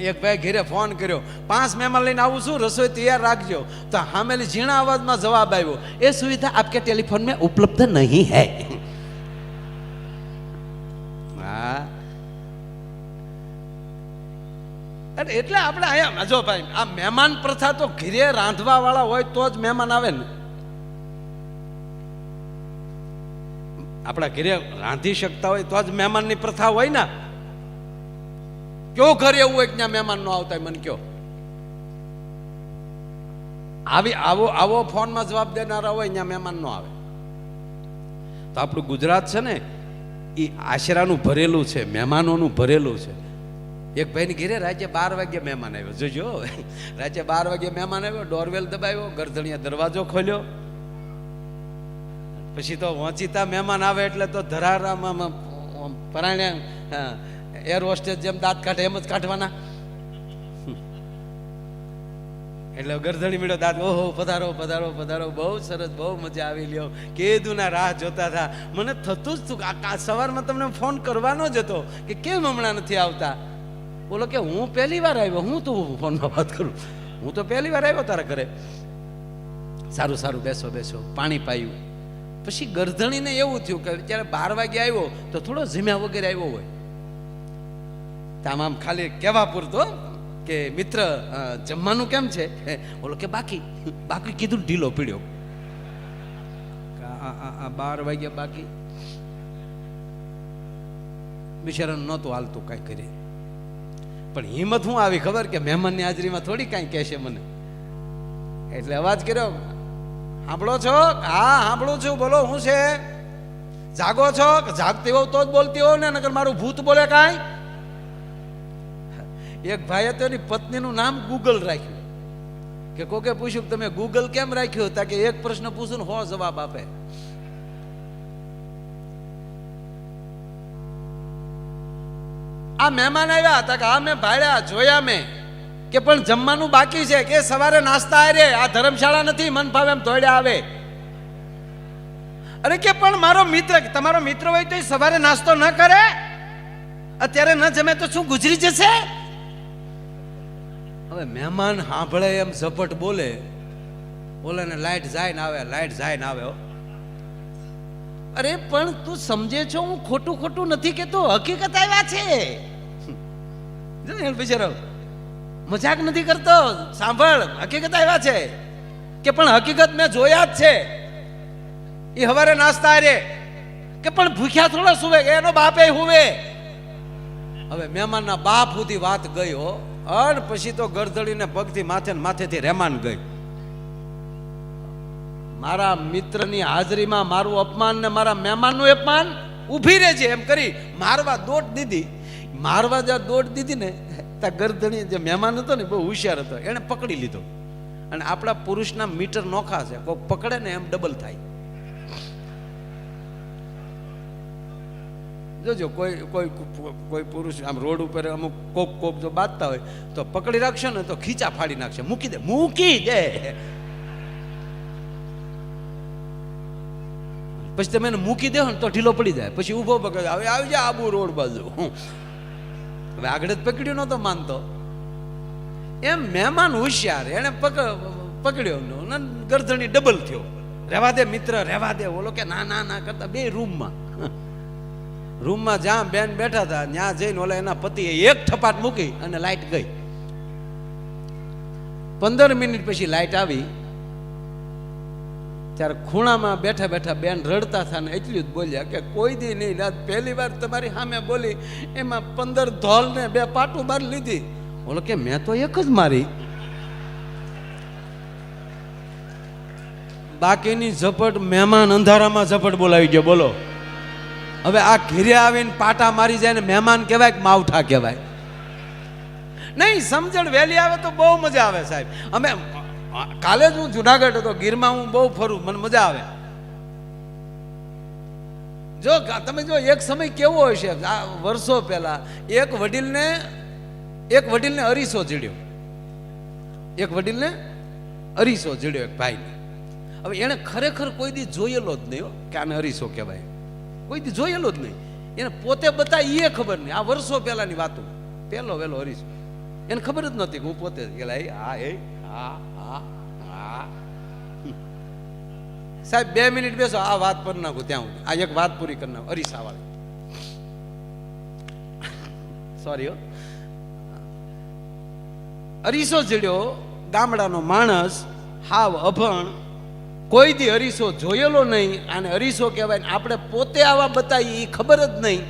એક ભાઈ ઘેરે ફોન કર્યો, પાંચ મહેમાન લઈને આવું છું, રસોઈ તૈયાર રાખજો. તો હામેલી ઝીણા અવાજમાં જવાબ આવ્યો, એ સુવિધા આપકે ટેલિફોન મેં ઉપલબ્ધ નહીં હૈ. અરે એટલે આપણે અહીંયા જો ભાઈ, આ મહેમાન પ્રથા તો ઘીરે રાંધવા વાળા હોય તો જ મહેમાન આવે ને. આપણા ઘીરે રાંધી શકતા હોય તો જ મહેમાનની પ્રથા હોય ને. કયો ઘર એવું હોય ત્યાં મહેમાન નો આવતા મને કયો. આવી, આવો આવો ફોનમાં જવાબ દેનારા હોય, ત્યાં મહેમાન નો આવે. તો આપણું ગુજરાત છે ને, એ આશરાનું ભરેલું છે, મહેમાનોનું ભરેલું છે. એક ભાઈની ઘેરે રાજ્ય બાર વાગ્યે મહેમાન આવ્યો. જોજો રાજ્ય બાર વાગ્યે મહેમાન આવ્યો, ડોરવેલ દબાવ્યો ગરદણીએ દરવાજો ખોલ્યો. પછી તો વંચિતા મહેમાન આવે એટલે તો ધરારામાં પરાણે એર હોસ્ટેસ જેમ દાંત કાઢે એમ જ કાઢવાના. એટલે ગરધણી મળ્યો દાંત, ઓહો, પધારો પધારો પધારો. બહુ સરસ, બહુ મજા આવી લ્યો. કેદુના રાહ જોતા હતા. મને થતું જ હતું સવારમાં તમને ફોન કરવાનો જ હતો કે કેમ હમણાં નથી આવતા? બોલો કે હું પહેલી વાર આવ્યો, હું તો ફોનમાં વાત કરું? હું તો પહેલી વાર આવ્યો તારા ઘરે. સારું સારું, બેસો બેસો. પાણી પાયું. પછી ગરધણીને એવું થયું કે જ્યારે બાર વાગે આવ્યો તો થોડો ઝીમ્યા વગેરે આવ્યો હોય. આમ ખાલી કહેવા પૂરતો કે મિત્ર જમવાનું કેમ છે? બોલો કે બાકી બાકી કીધું ઢીલો પીડ્યો. બાર વાગ્યા બાકી. બિચારા નહોતું હાલતું કાંઈ કરી પણ હિંમત હું આવી ખબર કે મહેમાનની હાજરીમાં થોડી કાંઈ કહેશે મને? એટલે અવાજ કર્યો, સાંભળો છો? હા, સાંભળું છું, બોલો, શું છે? જાગો છો? જાગતી હોવ તો જ બોલતી હોવ ને, નકર મારું ભૂત બોલે કાંઈ? એક ભાઈએ તો એની પત્નીનું નામ ગૂગલ રાખ્યું. કે કોકે પૂછ્યું તમે ગૂગલ કેમ રાખ્યું? હતા કે એક પ્રશ્ન પૂછું હો જવાબ આપે. આ મહેમાન આવ્યા હતા કે આ મેં ભાડ્યા, જોયા મેં. કે પણ જમવાનું બાકી છે, કે સવારે નાસ્તા આ રે આ ધર્મશાળા નથી, મન ફાવે એમ ધોડ્યા આવે. અરે કે પણ મારો મિત્ર, તમારો મિત્ર હોય તો સવારે નાસ્તો ન કરે? અત્યારે ન જમે તો શું ગુજરી જશે? હવે મહેમાન સાંભળે એમ ઝપટ બોલે બોલે ને લાઈટ જાય ને આવે, લાઈટ જાય ને આવે અરે, પણ તું સમજે છો, હું ખોટું ખોટું નથી કેતો હકીકત આવ્યા છે. મજાક નથી કરતો, સાંભળ, હકીકત આવ્યા છે. કે પણ હકીકત મેં જોયા જ છે. એ હવારે નાસ્તા રે કે પણ ભૂખ્યા થોડા સુવે એનો બાપે હુવે. હવે મહેમાનના બાપ સુધી વાત ગઈ હો. અને પછી તો ગરધડીને પગથી માથે માથેથી રહેમાન ગઈ. મારા મિત્રની હાજરીમાં મારું અપમાન ને મારા મહેમાનનું અપમાન ઊભી રહે છે એમ કરી મારવા દોટ દીધી. મારવા જ્યાં દોટ દીધી ને, ત્યાં ગરધણી જે મહેમાન હતો ને બહુ હોશિયાર હતો. એણે પકડી લીધો. અને આપણા પુરુષના મીટર નોખા છે. કોઈ પકડે ને એમ ડબલ થાય. જોજો, કોઈ કોઈ કોઈ પુરુષ આમ રોડ ઉપર અમુક કોક કોક જો બાંધતા હોય, તો પકડી રાખશે ને તો ખીચા ફાડી નાખશે. મૂકી દે મૂકી દે. પછી તમે એને મૂકી દેહો ને તો ઢીલો પડી જાય. પછી ઊભો પકડ, હવે આવી જાય આબુ રોડ બાજુ. હવે આગળ જ પકડ્યો નતો માનતો. એમ મહેમાન હોશિયાર એને પકડ પકડ્યો ગરદણી ડબલ થયો. રહેવા દે મિત્ર, રહેવા દે. ઓલો કે, ના ના ના, કરતા બે રૂમમાં રૂમમાં જ્યાં બેન બેઠા હતા, ત્યાં જઈને ઓલા એના પતિએ એક થપાટ મૂકી અને લાઈટ ગઈ. પંદર મિનિટ પછી લાઈટ આવી. ત્યારે ખૂણામાં બેઠા બેઠા બેન રડતા હતા ને એટલું જ બોલ્યા કે કોઈ દી નહીં, રાત પહેલી વાર તમારી સામે બોલી, એમાં પંદર ધોલ ને બે પાટું બાર લીધી. બોલો કે, મેં તો એક જ મારી. બાકીની ઝપટ મહેમાન અંધારામાં ઝપટ બોલાવી ગયો, બોલો. હવે આ ઘેરે આવીને પાટા મારી જાય ને મહેમાન કહેવાય કે માવઠા કહેવાય. નહીં, સમજણ વહેલી આવે તો બહુ મજા આવે સાહેબ. અમે કાલે જ હું જુનાગઢ હતો, ગીરમાં હું બહુ ફરું, મને મજા આવે. જો તમે જો, એક સમય કેવો છે આ વર્ષો પહેલા, એક વડીલને એક વડીલને અરીસો જીડ્યો એક વડીલને અરીસો જીડ્યો એક ભાઈને. હવે એણે ખરેખર કોઈ દી જોયેલો જ નહીં કે આને અરીસો કહેવાય. કોઈ દી જોયેલો જ નહીં. એને પોતે બતા એ ખબર નહીં. આ વર્ષો પહેલાની વાતો. પહેલો વહેલો હરીશ. એને ખબર જ નહોતી કે હું પોતે જ. કે લા, હા એ હા હા હા. સાહેબ બે મિનિટ બેસો. આ વાત પર નાખું ત્યાં હું આ એક વાત પૂરી કરી નાખું. અરીસા વાળી સોરી હો. અરીસો જડ્યો ગામડાનો માણસ હાવ અભણ કોઈ દી અરીસો જોયેલો નહીં અને અરીસો કહેવાય ને આપણે પોતે આવા બતાવી એ ખબર જ નહીં.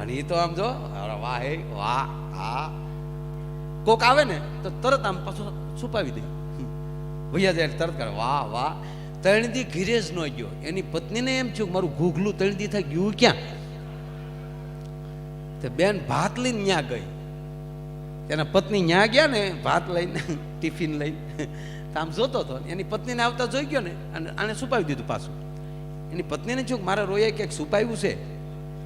અને એ તો આમ જો વાહ હે વાહ હા કોક આવે ને, તો તરત આમ પાછું છુપાવી દે. ભૈયા જાય તરત કરે, વાહ વાહ. દી ઘીરે નો ગયો. એની પત્નીને એમ થયું મારું ઘૂઘલું ત્રણ દી થાય ગયું ક્યાં? તે બેન ભાત લઈને ત્યાં ગઈ. તેના પત્ની ત્યાં ગયા ને, ભાત લઈને, ટિફિન લઈને. આમ જોતો હતો. એની પત્નીને આવતા જોઈ ગયો ને, અને આને છુપાવી દીધું પાછું. એની પત્નીને શું મારે રોયે ક્યાંક છુપાવ્યું છે?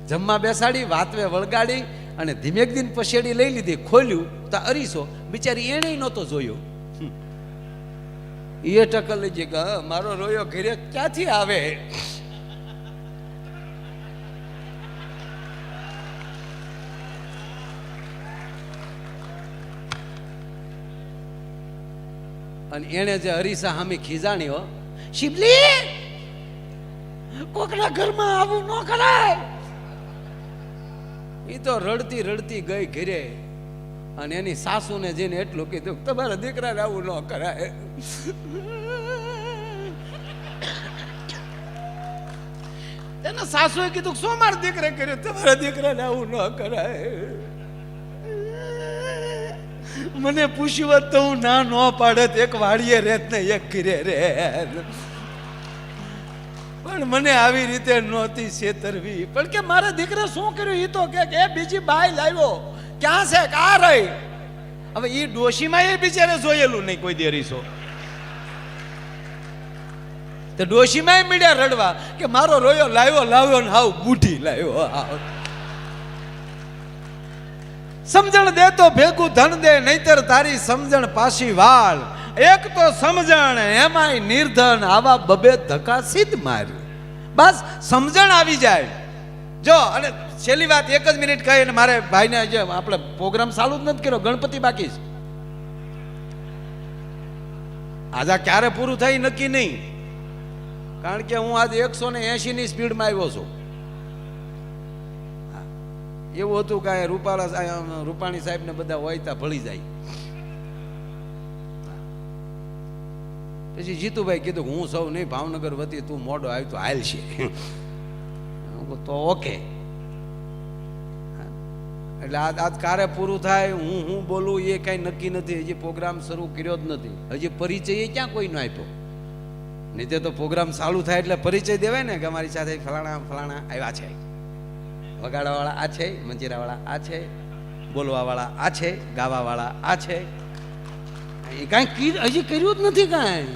જમવા બેસાડી, વાતવે વળગાડી, અને ધીમેક દિન પછેડી લઈ લીધી, ખોલ્યું, તો અરીસો. બિચારી એણે નહોતો જોયો. એ ટકલ લઈ જઈ મારો રોયો ઘરે ક્યાંથી આવે? અને એણે જે હરીસા સામે ખીજાણીઓ શિબલી કોકના ઘરમાં આવું ન કરાય. એ તો રડતી રડતી ગઈ ઘરે. અને એની સાસુને જઈને એટલું કીધું કે તમારા દીકરાને આવું ન કરાય. એના સાસુએ કીધું કે શું મારા દીકરે કર્યું? તમારા દીકરાને આવું ન કરાય. મને પૂછ્યું હોત તો હું ના ન પાડત એક વાડીએ રેત ને એક ઘીરે રે પણ મને આવી રીતે નહોતી છેતરવી. પણ કે મારા દીકરા શું કર્યું? એ તો કે એ બીજી બાઈ લાવ્યો. ક્યાં છે? કા રહી? હવે એ ડોશીમાં એ બિચારે જોયેલું નહીં કોઈ દેરીસો તો ડોશીમાં મીડિયા રડવા કે મારો રોયો લાવ્યો લાવ્યો ને હાવ બુઢી લાવ્યો. હાવ સમજણ દે તો ભેગું ધન દે, નહીતર તારી સમજણ પાછી વાળ. એક તો સમજણ, એમાંય નિર્ધન, આવા બબે ધક્કા સીધ માર્યું બસ, સમજણ આવી જાય. જો, અને છેલ્લી વાત એક જ મિનિટ કહી, અને મારે ભાઈને જે આપણે પ્રોગ્રામ ચાલુ જ નથી કર્યો, ગણપતિ બાકી છે. આજે ક્યારે પૂરું થાય નક્કી નહીં. કારણ કે હું આજે એકસો ને એસી ની સ્પીડમાં આવ્યો છું. એવું હતું કે રૂપાલા રૂપાણી સાહેબ ને બધા હોય ત્યાં ભળી જાય. પછી જીતુભાઈ કીધું હું સૌ નહીં ભાવનગર વતી તું મોડો આવ્યો તો હાલ છે તો ઓકે. એટલે આજ આજ કારે પૂરું થાય, હું હું બોલું, એ કાંઈ નક્કી નથી. હજી પ્રોગ્રામ શરૂ કર્યો જ નથી. હજી પરિચય એ ક્યાં કોઈનો આપ્યો? નહીં તો પ્રોગ્રામ ચાલુ થાય એટલે પરિચય દેવાય ને કે અમારી સાથે ફલાણા ફલાણા આવ્યા છે. વગાડવાવાળા આ છે, મંજીરાવાળા આ છે, બોલવાવાળા આ છે, ગાવાવાળા આ છે. એ કાંઈ હજી કર્યું જ નથી કાંઈ.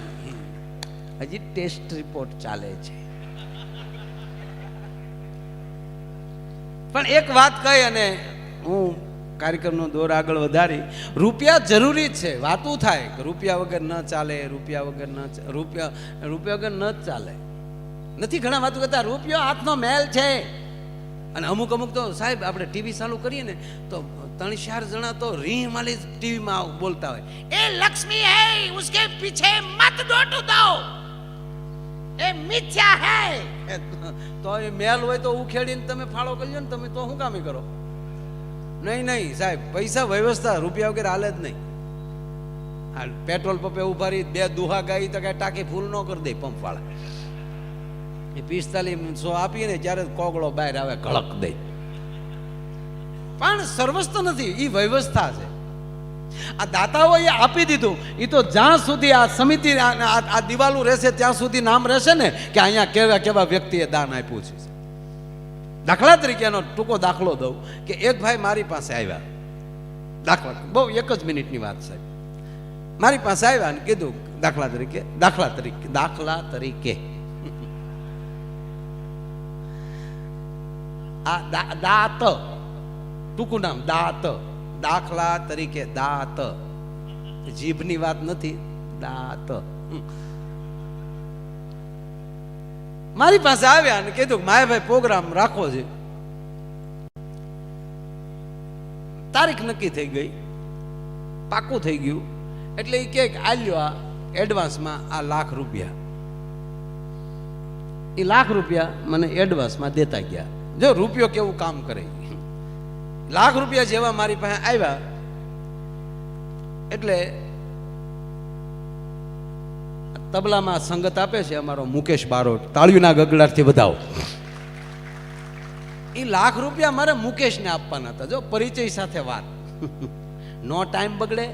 હજી ટેસ્ટ રિપોર્ટ ચાલે છે. પણ એક વાત કહી અને હું કાર્યક્રમનો દોર આગળ વધારી. રૂપિયા જરૂરી છે, વાતું થાય કે રૂપિયા વગર ન ચાલે, રૂપિયા વગર ન રૂપિયા રૂપિયા વગર ન ચાલે. નથી ઘણા વાતું કરતા, રૂપિયો હાથનો મેલ છે. અને અમુક અમુક તો સાહેબ, આપણે ટીવી ચાલુ કરીએ ને, તો ત્રણ ચાર જણા તો રીહ માલી ટીવીમાં બોલતા હોય. એ લક્ષ્મી હે ઉસકે પીછે મત ડોટુ દો એ મિથ્યા હે. તો એ મેલ હોય તો ઉખેડીને તમે ફાળો કરી ને, તમે તો શું કામે કરો? નહીં નહીં, સાહેબ, પૈસા વ્યવસ્થા, રૂપિયા વગેરે હાલે જ નહીં. આ પેટ્રોલ પંપે ઊભા રહી, બે દુહા ગાઈ તો કાંઈ ટાંકી ફૂલ ન કરી દે પંપવાળા. એ પિસ્તાલીસ આપીએ ને જ્યારે કોગળો બહાર આવે ઘળક દે પણ સર્વસ્વ નથી એ વ્યવસ્થા છે. આ દાતાઓએ આપી દીધું. એ તો જ્યાં સુધી આ સમિતિ, આ દિવાલું રહેશે, ત્યાં સુધી નામ રહેશે ને, કે અહીંયા કેવા કેવા વ્યક્તિએ દાન આપ્યું છે. દાખલા તરીકેનો ટૂંકો દાખલો દઉં, કે એક ભાઈ મારી પાસે આવ્યા. દાખલા, બહુ એક જ મિનિટની વાત છે. મારી પાસે આવ્યા અને કીધું દાખલા તરીકે દાખલા તરીકે દાખલા તરીકે. આ દાત. ટૂંકું નામ દાત. દાખલા તરીકે દાત. જીભની વાત નથી, દાત. મારી પાસે આવ્યા અને કીધું માય ભાઈ પ્રોગ્રામ રાખવો છે તારીખ નક્કી થઈ ગઈ. પાકું થઈ ગયું. એટલે એ કે આલ્યો આ એડવાન્સમાં આ લાખ રૂપિયા. એ લાખ રૂપિયા મને એડવાન્સમાં દેતા ગયા. જો રૂપિયો કેવું કામ કરે? લાખ રૂપિયા જેવા મારી પાસે આવ્યા, એટલે તબલામાં સંગત આપે છે અમારો મુકેશ બારોટ. તાળીઓના ગગડાટથી વધાવો. એ લાખ રૂપિયા મારે મુકેશને આપવાના હતા. જો પરિચય સાથે વાત. નો ટાઈમ બગડે,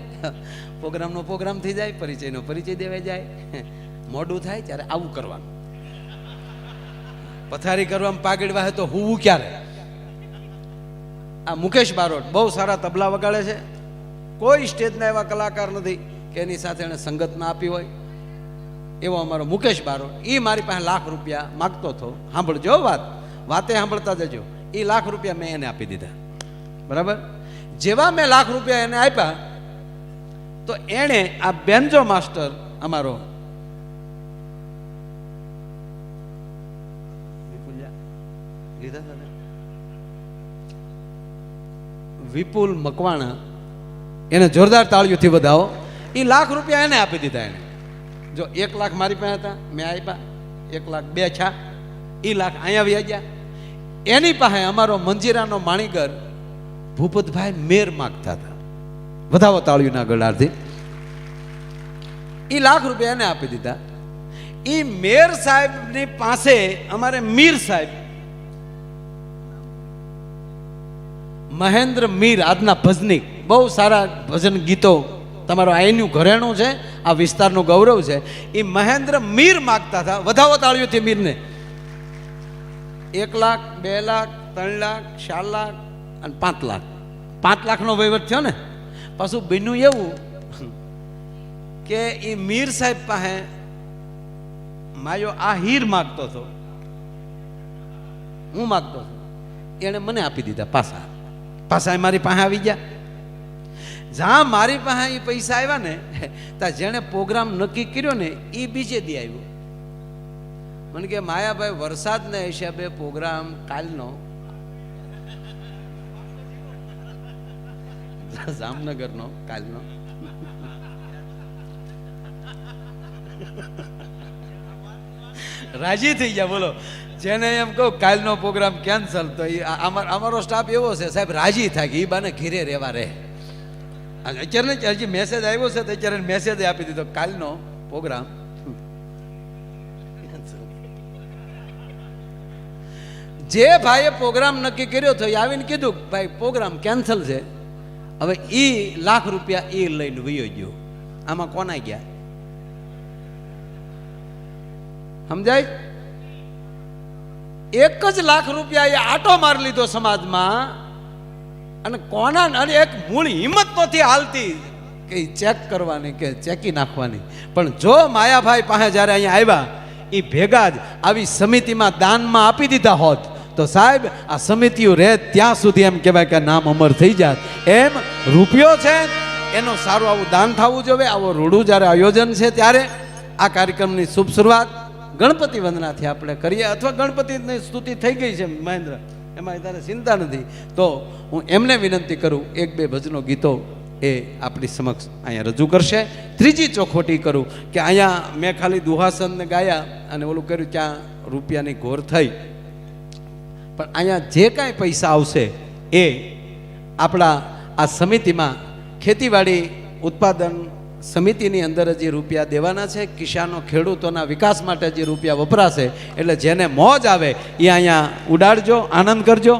પ્રોગ્રામનો પ્રોગ્રામ થઈ જાય, પરિચયનો પરિચય દેવાઈ જાય. મોડું થાય ત્યારે આવું કરવાનું. પથારી કરવામાં પાગડ વાહે તો હુવું ક્યારે? આ મુકેશ બારોટ બહુ સારા તબલા વગાડે છે. કોઈ સ્ટેજના એવા કલાકાર નથી કે એની સાથે એણે સંગત ના આપી હોય. એવો અમારો મુકેશ બારોટ એ મારી પાસે લાખ રૂપિયા માગતો હતો. સાંભળજો વાત. વાતે સાંભળતા જજો. એ લાખ રૂપિયા મેં એને આપી દીધા. બરાબર? જેવા મેં લાખ રૂપિયા એને આપ્યા, તો એણે આ બેન્જો માસ્ટર, અમારો લીધા હતા વિપુલ મકવાણા એને જોરદાર તાળીઓથી વધાવો. એ લાખ રૂપિયા એને આપી દીધા એને. જો એક લાખ મારી પાસે હતા, મેં આપ્યા. એક લાખ બે છા એ લાખ અહીંયા વ્યા ગયા. એની પાસે અમારો મંજીરાનો માણીગર ભૂપતભાઈ મેર માગતા હતા. વધાવો તાળીઓના ગળાથી. એ લાખ રૂપિયા એને આપી દીધા. એ મેર સાહેબની પાસે, અમારે મીર સાહેબ મહેન્દ્ર મીર આજના ભજની. બહુ સારા ભજન ગીતો તમારો અહીંનું ઘરેણું છે, આ વિસ્તારનું ગૌરવ છે. એ મહેન્દ્ર મીર માગતા હતા. વધાવો તાળીઓથી મીરને. એક લાખ, બે લાખ, ત્રણ લાખ, ચાર લાખ અને પાંચ લાખ. પાંચ લાખનો વહીવટ થયો ને. પાછું બન્યું એવું કે એ મીર સાહેબ પાસે માયો આ હીર માગતો હતો. હું માગતો હતો. એણે મને આપી દીધા પાછા. પાછા મારી પાસે આવી ગયા. જ્યાં મારી પાસે એ પૈસા આવ્યા ને, ત્યાં જેણે પ્રોગ્રામ નક્કી કર્યો ને, એ બીજે દી આવ્યો. મને કે, માયાભાઈ, વરસાદના હિસાબે પ્રોગ્રામ કાલનો. જામનગરનો, કાલનો. રાજી થઈ ગયા, બોલો. જેને એમ કહું, કાલનો પ્રોગ્રામ કેન્સલ, તો એ અમાર- સ્ટાફ એવો છે, સાહેબ, રાજી થાય કે એ બાને ઘીરે રહેવા રહે. અત્યારે હજી મેસેજ આવ્યો છે, તો અત્યારે મેસેજ આપી દીધો, કાલનો પ્રોગ્રામ. જે ભાઈએ પ્રોગ્રામ નક્કી કર્યો હતો એ આવીને કીધું ભાઈ, પ્રોગ્રામ કેન્સલ છે. હવે એ લાખ રૂપિયા એ લઈને વયો ગયો. આમાં કોના ગયા? સમજાય? એક જ લાખ રૂપિયા એ આટો મારી લીધો સમાજમાં અને કોના અને એક મૂળ હિંમત નથી હાલતી કે ચેક કરવાની કે ચેકી નાખવાની. પણ જો માયાભાઈ પાસે જ્યારે અહીંયા આવ્યા એ ભેગા જ આવી સમિતિમાં દાનમાં આપી દીધા હોત, તો સાહેબ, આ સમિતિઓ રહે ત્યાં સુધી એમ કહેવાય કે નામ અમર થઈ જાત. એમ રૂપિયો છે, એનો સારું આવું દાન થવું જોઈએ. આવો રૂડું જ્યારે આયોજન છે ત્યારે આ કાર્યક્રમની શુભ શરૂઆત. ગણપતિ વંદનાથી આપણે કરીએ અથવા ગણપતિની સ્તુતિ થઈ ગઈ છે મહેન્દ્ર. એમાં તારે ચિંતા નથી. તો હું એમને વિનંતી કરું, એક બે ભજનો ગીતો એ આપણી સમક્ષ અહીંયા રજૂ કરશે. ત્રીજી ચોખોટી કરું કે અહીંયા મેં ખાલી દુહાસનને ગાયા અને ઓલું કર્યું, ત્યાં રૂપિયાની ઘોર થઈ. પણ અહીંયા જે કાંઈ પૈસા આવશે એ આપણા આ સમિતિમાં ખેતીવાડી, ઉત્પાદન સમિતિની અંદર જે રૂપિયા દેવાના છે, કિસાનો ખેડૂતોના વિકાસ માટે જે રૂપિયા વપરાશે, એટલે જેને મોજ આવે એ અહીંયા ઉડાડજો, આનંદ કરજો.